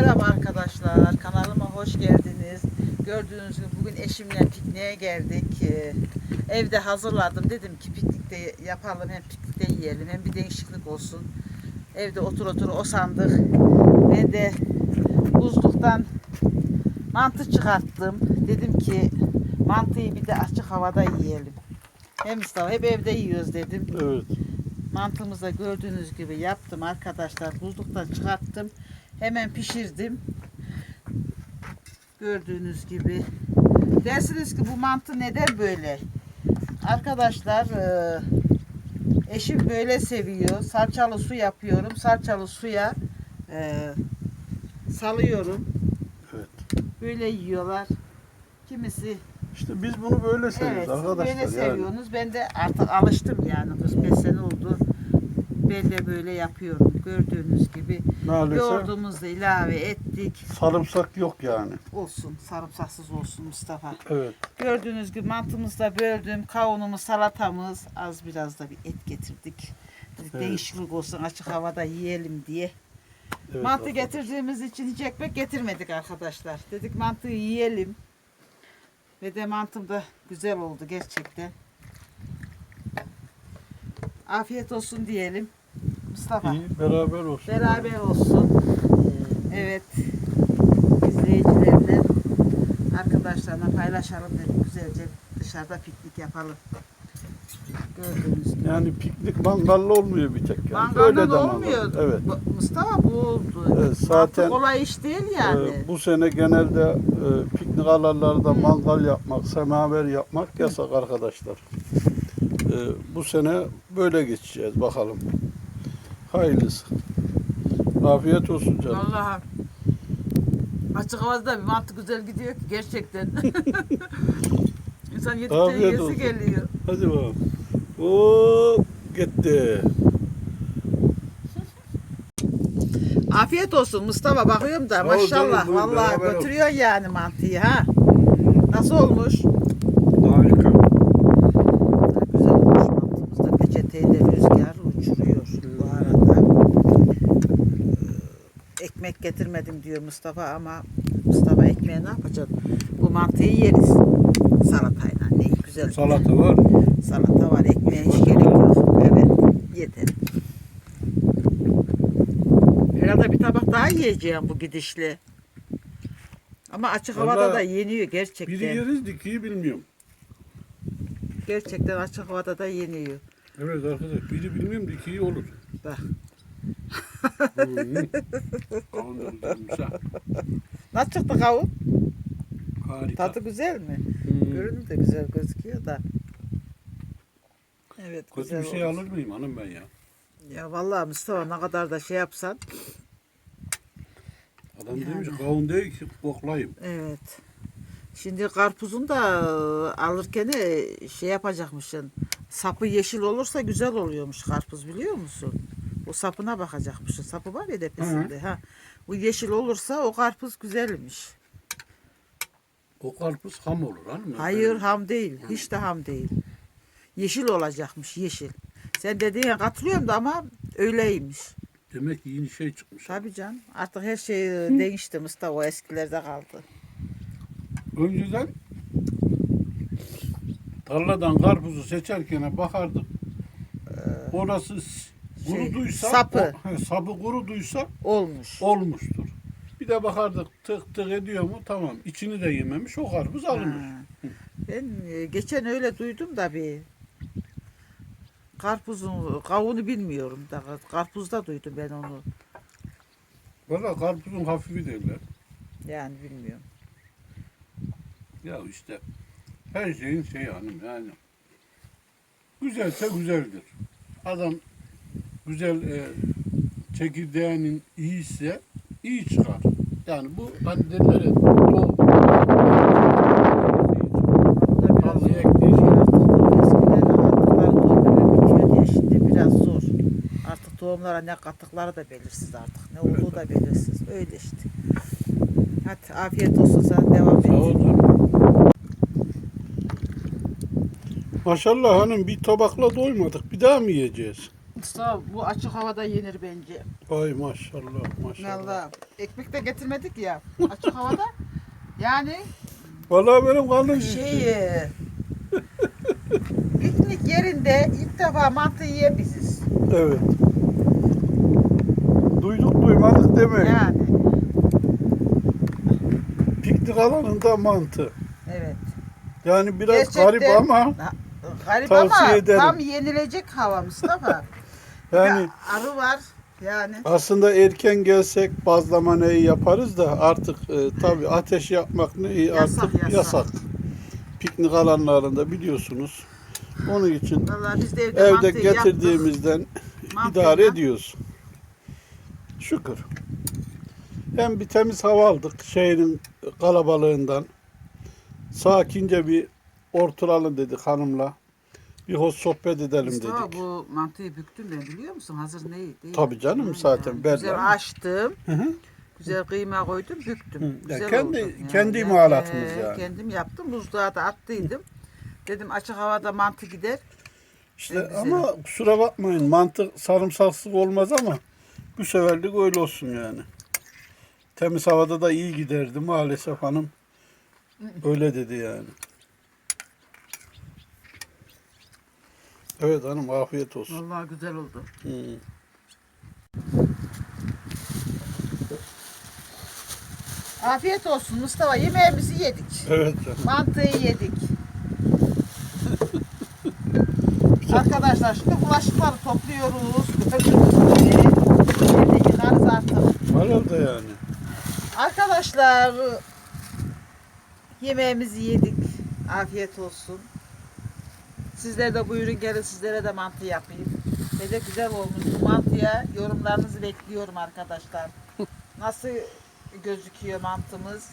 Merhaba arkadaşlar, kanalıma hoş geldiniz. Gördüğünüz gibi bugün eşimle pikniğe geldik. Ee, evde hazırladım. Dedim ki piknikte yapalım, hem piknikte yiyelim, hem bir değişiklik olsun. Evde otur otur o sandık. Ben de buzluktan mantı çıkarttım. Dedim ki mantıyı bir de açık havada yiyelim. Hem Mustafa hep evde yiyoruz dedim. Evet. Mantımızı da gördüğünüz gibi yaptım arkadaşlar. Buzluktan çıkarttım. Hemen pişirdim. Gördüğünüz gibi. Dersiniz ki bu mantı neden böyle? Arkadaşlar e, eşim böyle seviyor. Salçalı su yapıyorum. Salçalı suya e, salıyorum. Evet. Böyle yiyorlar. Kimisi İşte biz bunu böyle seviyoruz Evet, arkadaşlar. böyle yani. seviyorsunuz. Ben de artık alıştım yani. 45 sene oldu. De böyle yapıyorum. Gördüğünüz gibi. Maalesef Yoğurdumuzu ilave ettik. sarımsak yok yani. Olsun. Sarımsaksız olsun Mustafa. Evet. Gördüğünüz gibi mantımızı da böldüm. Kavunumuz, salatamız. Az biraz da bir et getirdik. Dedik Evet. Değişiklik olsun. Açık havada yiyelim diye. evet Mantı arkadaşlar. getirdiğimiz için hiç ekmek getirmedik arkadaşlar. Dedik mantıyı yiyelim. Ve de mantım da güzel oldu gerçekten. Afiyet olsun diyelim. Mustafa. İyi beraber olsun. Beraber olsun. Evet. İzleyicilerle arkadaşlarına paylaşalım dedik. Güzelce dışarıda piknik yapalım. Gördüğünüz gibi. Yani piknik mangallı olmuyor bir tek. Yani. De da olmuyor. Evet. Bu- Mustafa bu oldu. Evet, zaten- Mantı kolay iş değil yani. Ee, bu sene genelde e, piknik alanlarda mangal yapmak, semaver yapmak yasak arkadaşlar. Ee, bu sene böyle geçeceğiz bakalım. Hayırlısı. Afiyet olsun canım. Vallahi açık havada bir mantı güzel gidiyor ki gerçekten. İnsan yedikçe Afiyet yiyesi olsun. geliyor. Hadi bakalım. Hop gitti. Afiyet olsun Mustafa bakıyorum da Sağ ol maşallah canım, buyur, vallahi beraber götürüyor yani mantıyı ha. Nasıl olmuş? Harika. Güzel olmuş mantımız da peçeteyi de rüzgar uçuruyor bu arada. Ee, Ekmek getirmedim diyor Mustafa ama Mustafa ekmeği ne yapacak? Bu mantıyı yeriz. Salatayla ne güzel. Salata var. Salata var, ekmeğe hiç gerek yok. Evet, yeter. Herhalde bir tabak daha yiyeceğim bu gidişle. Ama açık havada Vallahi da yeniyor gerçekten. Biri yeriz dikiyi bilmiyorum. Gerçekten açık havada da yeniyor. Evet arkadaş biri bilmiyorum dikiyi olur. Bak. Ha. Nasıl çıktı kavun? Harika. Tadı güzel mi? Hı. Görünüm de güzel gözüküyor da. Evet Kötü güzel bir şey olmuş. alır mıyım hanım ben ya? Ya vallahi Mustafa ne kadar da şey yapsan. Adam Yani. demiş kavun değil ki koklayayım. Evet. Şimdi karpuzun da e, alırken e, şey yapacakmışsın. Sapı yeşil olursa güzel oluyormuş karpuz biliyor musun? O sapına bakacakmışsın. Sapı var ya tepesinde. Ha. Bu yeşil olursa o karpuz güzelmiş. O karpuz ham olur hanım. Hayır ham değil. Hiç de ham değil. Yeşil olacakmış yeşil. Sen dediğine katılıyorum da ama öyleymiş. Demek ki yeni şey çıkmış. Tabii can. Artık her şey e, değişti Mustafa. O eskilerde kaldı. Önceden tarladan karpuzu seçerken bakardık. Orası s- şey, kuruduysa, sapı. o- he, sapı kuruduysa Olmuş. olmuştur. Bir de bakardık tık tık ediyor mu tamam içini de yememiş o karpuz alınır. Ha. Ben e, geçen öyle duydum da bir karpuzun kavunu bilmiyorum da karpuzda duydum ben onu. Valla karpuzun hafifi derler. Yani bilmiyorum. Ya işte her şeyin şey hanım yani. Güzelse güzeldir. Adam güzel e, çekirdeğinin iyiyse iyi çıkar. Yani bu hani derler ya tohum. Zor. ektiği şey. Artık tohumlara ne kattıkları da belirsiz artık. Ne olduğu da belirsiz. Öyle işte. Hadi afiyet olsun sana devam Sağ et. canım. Maşallah hanım bir tabakla doymadık. Bir daha mı yiyeceğiz? Mustafa bu açık havada yenir bence. Ay maşallah maşallah. Vallahi ekmek de getirmedik ya açık havada. Yani Vallahi benim karnım şey e, piknik yerinde ilk defa mantı yiyebiliriz. Evet. Duyduk duymadık demeyin. Yani Piknik alanında mantı. evet. Yani biraz Gerçekten- garip ama Ha, Garip Tavsiye ama ederim. tam yenilecek hava Mustafa. Yani Ya, arı var yani. aslında erken gelsek bazlama neyi yaparız da artık e, tabi ateş yakmak neyi Yasak, artık yasak. yasak. Piknik alanlarında biliyorsunuz. Onun için Vallahi biz de evde, evde yaptık. getirdiğimizden Mantıyla- idare ediyoruz. Şükür. Hem bir temiz hava aldık şehrin kalabalığından. Sakince bir oturalım dedik hanımla. Bir hoş sohbet edelim Mustafa dedik. bu mantıyı büktüm ben biliyor musun? Hazır ne? Değil. Tabii canım, zaten belli Güzel açtım. Hı hı. Güzel kıyma koydum, büktüm. Hı, ya Güzel kendi- oldu. kendi imalatımız yani. Kendim yaptım. Buzluğa da attıydım. Dedim açık havada mantı gider. İşte güzel. ama kusura bakmayın mantık sarımsaksız olmaz ama bu seferlik öyle olsun yani. Temiz havada da iyi giderdi maalesef hanım. Öyle dedi yani. Evet hanım afiyet olsun. Vallahi güzel oldu. Hı. Afiyet olsun Mustafa. Yemeğimizi yedik. Evet canım. Mantıyı yedik. Arkadaşlar şimdi bulaşıkları topluyoruz. Gördüğünüz gibi. Şimdi yıkarız artık. Herhalde yani. Arkadaşlar yemeğimizi yedik. Afiyet olsun. Sizler de buyurun gelin sizlere de mantı yapayım. Ve de güzel olmuş. Bu mantıya yorumlarınızı bekliyorum arkadaşlar. Nasıl gözüküyor mantımız?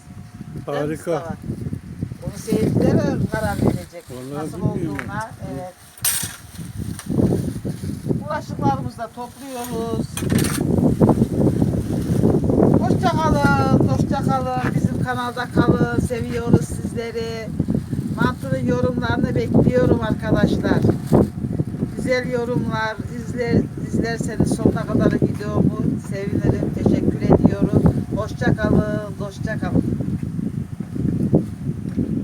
Harika. Onu seyirciler karar verecek. Vallahi Nasıl bilmiyorum. olduğuna. Evet. Bulaşıklarımızı da topluyoruz. Hoşça kalın, hoşça kalın. Bizim kanalda kalın. Seviyoruz sizleri. Mantının yorumlarını bekliyorum arkadaşlar. Güzel yorumlar izler, izlerseniz sonuna kadar videomu sevinirim. Teşekkür ediyorum. Hoşça kalın, hoşça kalın.